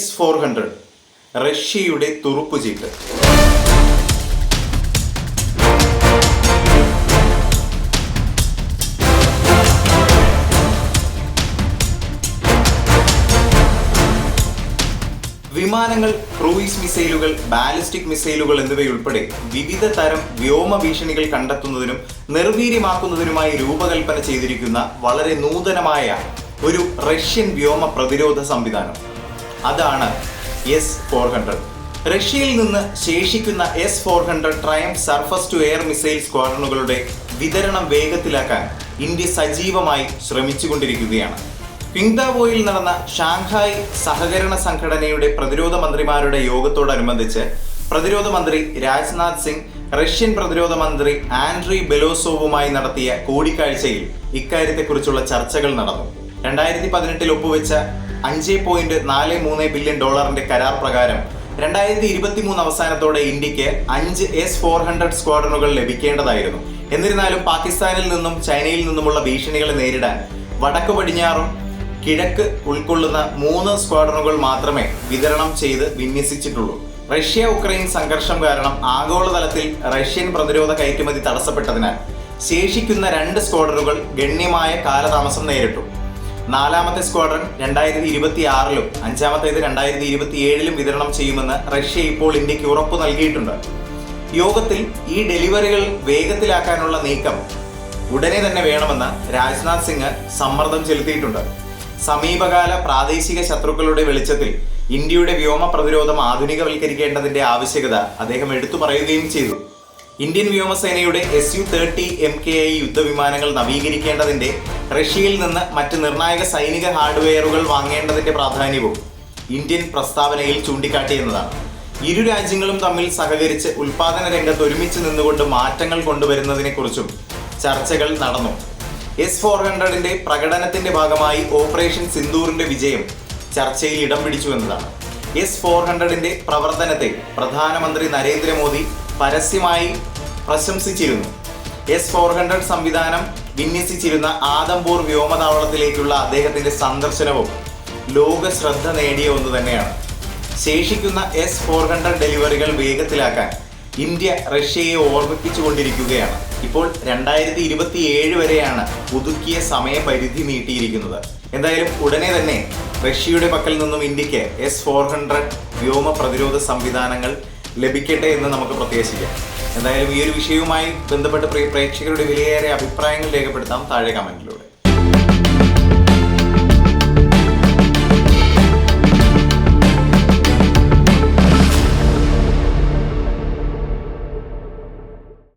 S four hundred റഷ്യയുടെ തുറുപ്പുചീട്ട് വിമാനങ്ങൾ cruise മിസൈലുകൾ ബാലിസ്റ്റിക് മിസൈലുകൾ എന്നിവയുൾപ്പെടെ വിവിധ തരം വ്യോമ ഭീഷണികൾ കണ്ടെത്തുന്നതിനും നിർവീര്യമാക്കുന്നതിനുമായി രൂപകൽപ്പന ചെയ്തിരിക്കുന്ന വളരെ നൂതനമായ ഒരു റഷ്യൻ വ്യോമ പ്രതിരോധ സംവിധാനം. അതാണ് എസ് ഫോർ ഹൺഡ്രഡ് റഷ്യയിൽ നിന്ന് ശേഷിക്കുന്ന S four hundred Triumf surface to air missile സ്ക്വാഡ്രണുകളുടെ വിതരണം വേഗത്തിലാക്കാൻ ഇന്ത്യ സജീവമായി ശ്രമിച്ചുകൊണ്ടിരിക്കുകയാണ്. പിങ്താവോയിൽ നടന്ന ഷാങ്ഹായ് സഹകരണ സംഘടനയുടെ പ്രതിരോധ മന്ത്രിമാരുടെ യോഗത്തോടനുബന്ധിച്ച് പ്രതിരോധ മന്ത്രി രാജ്നാഥ് സിംഗ് റഷ്യൻ പ്രതിരോധ മന്ത്രി ആൻഡ്രി ബെലോസോവുമായി നടത്തിയ കൂടിക്കാഴ്ചയിൽ ഇക്കാര്യത്തെക്കുറിച്ചുള്ള ചർച്ചകൾ നടന്നു. രണ്ടായിരത്തി പതിനെട്ടിൽ ഒപ്പുവെച്ച അഞ്ച് പോയിന്റ് നാല് മൂന്ന് ബില്യൺ ഡോളറിന്റെ കരാർ പ്രകാരം രണ്ടായിരത്തി ഇരുപത്തി മൂന്ന് അവസാനത്തോടെ ഇന്ത്യയ്ക്ക് അഞ്ച് എസ് ഫോർ ഹൺഡ്രഡ് സ്ക്വാഡ്രണുകൾ ലഭിക്കേണ്ടതായിരുന്നു. എന്നിരുന്നാലും പാകിസ്ഥാനിൽ നിന്നും ചൈനയിൽ നിന്നുമുള്ള ഭീഷണികളെ നേരിടാൻ വടക്ക് പടിഞ്ഞാറും കിഴക്ക് ഉൾക്കൊള്ളുന്ന മൂന്ന് സ്ക്വാഡ്രണുകൾ മാത്രമേ വിതരണം ചെയ്ത് വിന്യസിച്ചിട്ടുള്ളൂ. റഷ്യ ഉക്രൈൻ സംഘർഷം കാരണം ആഗോളതലത്തിൽ റഷ്യൻ പ്രതിരോധ കയറ്റുമതി തടസ്സപ്പെട്ടതിനാൽ ശേഷിക്കുന്ന രണ്ട് സ്ക്വാഡ്രണുകൾ ഗണ്യമായ കാലതാമസം നേരിട്ടു. നാലാമത്തെ സ്ക്വാഡ്രൺ രണ്ടായിരത്തി ഇരുപത്തി ആറിലും അഞ്ചാമത്തേത് രണ്ടായിരത്തി ഇരുപത്തി ഏഴിലും വിതരണം ചെയ്യുമെന്ന് റഷ്യ ഇപ്പോൾ ഇന്ത്യയ്ക്ക് ഉറപ്പു നൽകിയിട്ടുണ്ട്. യോഗത്തിൽ ഈ ഡെലിവറികൾ വേഗത്തിലാക്കാനുള്ള നീക്കം ഉടനെ തന്നെ വേണമെന്ന് രാജ്നാഥ് സിംഗ് സമ്മർദ്ദം ചെലുത്തിയിട്ടുണ്ട്. സമീപകാല പ്രാദേശിക ശത്രുക്കളുടെ വെളിച്ചത്തിൽ ഇന്ത്യയുടെ വ്യോമ പ്രതിരോധം ആധുനികവൽക്കരിക്കേണ്ടതിന്റെ ആവശ്യകത അദ്ദേഹം എടുത്തു പറയുകയും ചെയ്തു. ഇന്ത്യൻ വ്യോമസേനയുടെ S U thirty M K I യുദ്ധവിമാനങ്ങൾ നവീകരിക്കേണ്ടതിന്റെ റഷ്യയിൽ നിന്ന് മറ്റ് നിർണായക സൈനിക ഹാർഡ്വെയറുകൾ വാങ്ങേണ്ടതിന്റെ പ്രാധാന്യവും ഇന്ത്യൻ പ്രസ്താവനയിൽ ചൂണ്ടിക്കാട്ടിയെന്നതാണ്. ഇരു രാജ്യങ്ങളും തമ്മിൽ സഹകരിച്ച് ഉൽപാദന രംഗത്ത് ഒരുമിച്ച് നിന്നുകൊണ്ട് മാറ്റങ്ങൾ കൊണ്ടുവരുന്നതിനെക്കുറിച്ചും ചർച്ചകൾ നടന്നു. എസ് ഫോർ ഹൺഡ്രഡിന്റെ പ്രകടനത്തിന്റെ ഭാഗമായി ഓപ്പറേഷൻ സിന്ദൂറിന്റെ വിജയം ചർച്ചയിൽ ഇടം പിടിച്ചു എന്നതാണ്. എസ് ഫോർ ഹൺഡ്രഡിന്റെ പ്രവർത്തനത്തെ പ്രധാനമന്ത്രി നരേന്ദ്രമോദി പരസ്യമായി പ്രശംസിച്ചിരുന്നു. എസ് ഫോർ ഹൺഡ്രഡ് സംവിധാനം വിന്യസിച്ചിരുന്ന ആദംപൂർ വ്യോമതാവളത്തിലേക്കുള്ള അദ്ദേഹത്തിന്റെ സന്ദർശനവും ലോക ശ്രദ്ധ നേടിയ ഒന്ന് തന്നെയാണ്. ശേഷിക്കുന്ന എസ് ഫോർ ഹൺഡ്രഡ് ഡെലിവറികൾ വേഗത്തിലാക്കാൻ ഇന്ത്യ റഷ്യയെ ഓർമ്മിപ്പിച്ചുകൊണ്ടിരിക്കുകയാണ്. ഇപ്പോൾ രണ്ടായിരത്തി ഇരുപത്തി ഏഴ് വരെയാണ് പുതുക്കിയ സമയപരിധി നീട്ടിയിരിക്കുന്നത്. എന്തായാലും ഉടനെ തന്നെ റഷ്യയുടെ പക്കൽ നിന്നും ഇന്ത്യയ്ക്ക് എസ് ഫോർ ഹൺഡ്രഡ് വ്യോമ പ്രതിരോധ സംവിധാനങ്ങൾ ലഭിക്കട്ടെ എന്ന് നമുക്ക് പ്രത്യാശിക്കാം എന്തായാലും ഈ ഒരു വിഷയവുമായി ബന്ധപ്പെട്ട് പ്രേക്ഷകരുടെ വിലയേറെ അഭിപ്രായങ്ങൾ രേഖപ്പെടുത്താം താഴെ കമന്റിലൂടെ